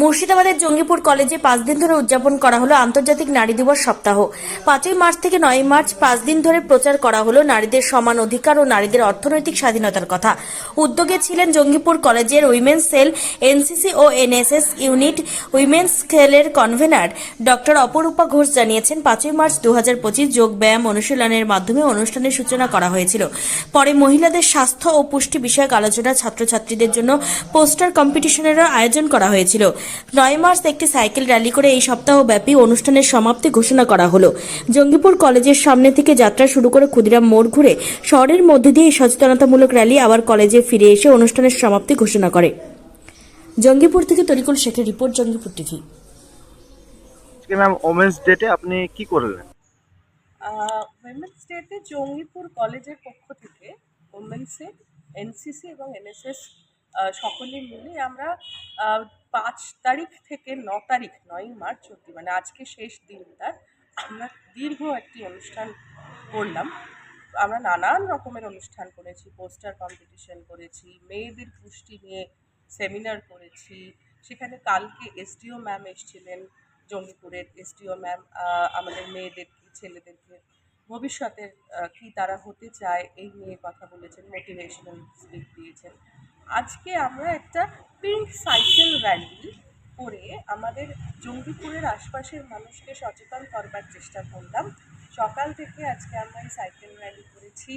মুর্শিদাবাদের জঙ্গিপুর কলেজে পাঁচ দিন ধরে উদযাপন করা হলো আন্তর্জাতিক নারী দিবস সপ্তাহ। পাঁচই মার্চ থেকে নয় মার্চ পাঁচ দিন ধরে প্রচার করা হলো নারীদের সমান অধিকার ও নারীদের অর্থনৈতিক স্বাধীনতার কথা। উদ্যোগে ছিলেন জঙ্গিপুর কলেজের উইমেন্স সেল, এনসিসি ও এনএসএস ইউনিট, উইমেন্স সেলের কনভেনার ডক্টর অপরূপা ঘোষ জানিয়েছেন, পাঁচই মার্চ দু হাজার পঁচিশ যোগ ব্যায়াম অনুশীলনের মাধ্যমে অনুষ্ঠানের সূচনা করা হয়েছিল। পরে মহিলাদের স্বাস্থ্য ও পুষ্টি বিষয়ক আলোচনা ছাত্রছাত্রীদের জন্য পোস্টার কম্পিটিশনেরও আয়োজন করা হয়েছিল। নয় মার্চ একটি সাইকেল র্যালি করে এই সপ্তাহব্যাপী অনুষ্ঠানের সমাপ্তি ঘোষণা করা হলো। জঙ্গিপুর কলেজের সামনে থেকে যাত্রা শুরু করে ক্ষুদিরাম মোড় ঘুরে শহরের মধ্যে দিয়ে এই সচেতনতামূলক র্যালি আবার কলেজে ফিরে এসে অনুষ্ঠানের সমাপ্তি ঘোষণা করে। জঙ্গিপুর থেকে তরিকুল শেখের report Jangipur TV. Ma'am women's ডেটে আপনি কি করলেন? উইমেন্স ডেতে জঙ্গিপুর কলেজের পক্ষ থেকে উমেন্সের এনসিসি এবং এনএসএস সকলে মিলে আমরা পাঁচ তারিখ থেকে ন তারিখ নয় মার্চ অব্দি মানে আজকে শেষ দিনটা আমরা দীর্ঘ একটি অনুষ্ঠান করলাম। আমরা নানান রকমের অনুষ্ঠান করেছি, পোস্টার কম্পিটিশন করেছি, মেয়েদের পুষ্টি নিয়ে সেমিনার করেছি। সেখানে কালকে এসডিও ম্যাম এসেছিলেন জঙ্গিপুরের। এসডিও ম্যাম আমাদের মেয়েদেরকে ছেলেদেরকে ভবিষ্যতের কি তারা হতে চায়, এই নিয়ে কথা বলেছেন মোটিভেশনাল স্পিচ দিয়েছেন। আজকে আমরা একটা পিঙ্ক সাইকেল র্যালি করে আমাদের জঙ্গিপুরের আশপাশের মানুষকে সচেতন করবার চেষ্টা করলাম। সকাল থেকে আজকে আমরা এই সাইকেল র্যালি করেছি।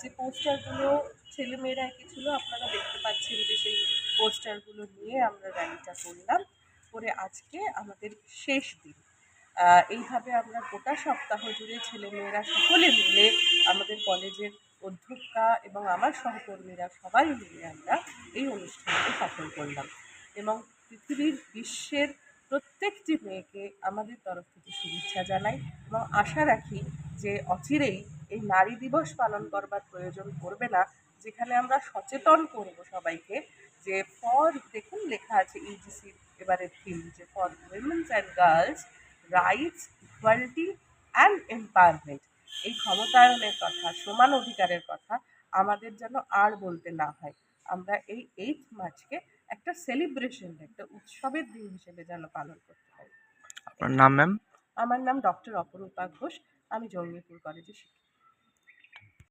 যে পোস্টারগুলো ছেলেমেয়েরা এঁকেছিল, আপনারা দেখতে পাচ্ছেন যে সেই পোস্টারগুলো নিয়ে আমরা র্যালিটা করলাম করে আজকে আমাদের শেষ দিন। এইভাবে আমরা গোটা সপ্তাহ জুড়ে ছেলেমেয়েরা সকলে মিলে আমাদের কলেজের অধ্যক্ষা এবং আমার সহকর্মীরা সবাই মিলে আমরা এই অনুষ্ঠানকে সফল করলাম। এবং পৃথিবীর বিশ্বের প্রত্যেকটি মেয়েকে আমাদের তরফ থেকে শুভেচ্ছা জানাই এবং আশা রাখি যে অচিরেই এই নারী দিবস পালন করবার প্রয়োজন পড়বে না, যেখানে আমরা সচেতন করব সবাইকে যে ফর, দেখুন লেখা আছে ইউজিসির এবারের থিম যে for women's and girls rights equality and empowerment এই ক্ষমতায়নের কথা সমান অধিকারের কথা আমাদের যেন আর বলতে না হয়। আমরা এই এইট মার্চকে একটা সেলিব্রেশন একটা উৎসবের দিন হিসেবে যেন পালন করতে পারি। আপনার নাম ম্যাম আমার নাম ডক্টর অপরূপা ঘোষ আমি জঙ্গিপুর কলেজে শিক্ষিকা।